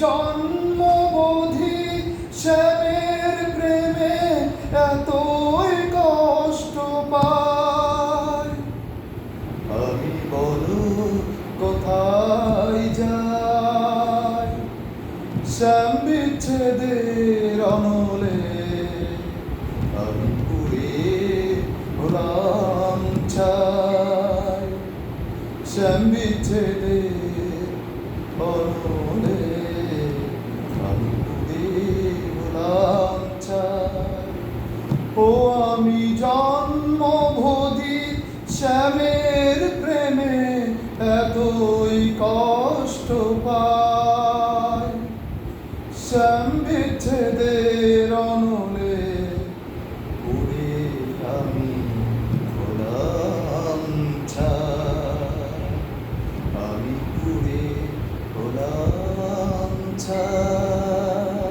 জন্মবোধি শ্যামের প্রেমে এতই কষ্ট পায় আমি বলো, কোথায় যাই? শ্যাম বিচ্ছেদের অনলে আমি পুরে হলাম ছাই। শ্যাম বিচ্ছেদের অনলে ও আমি জন্মভোধি শ্যামের প্রেমে এতই কষ্ট পাই। শ্যাম বিচ্ছেদের অনলে উড়ে আমি হলাম আমি পুড়ে হলাম ছাই।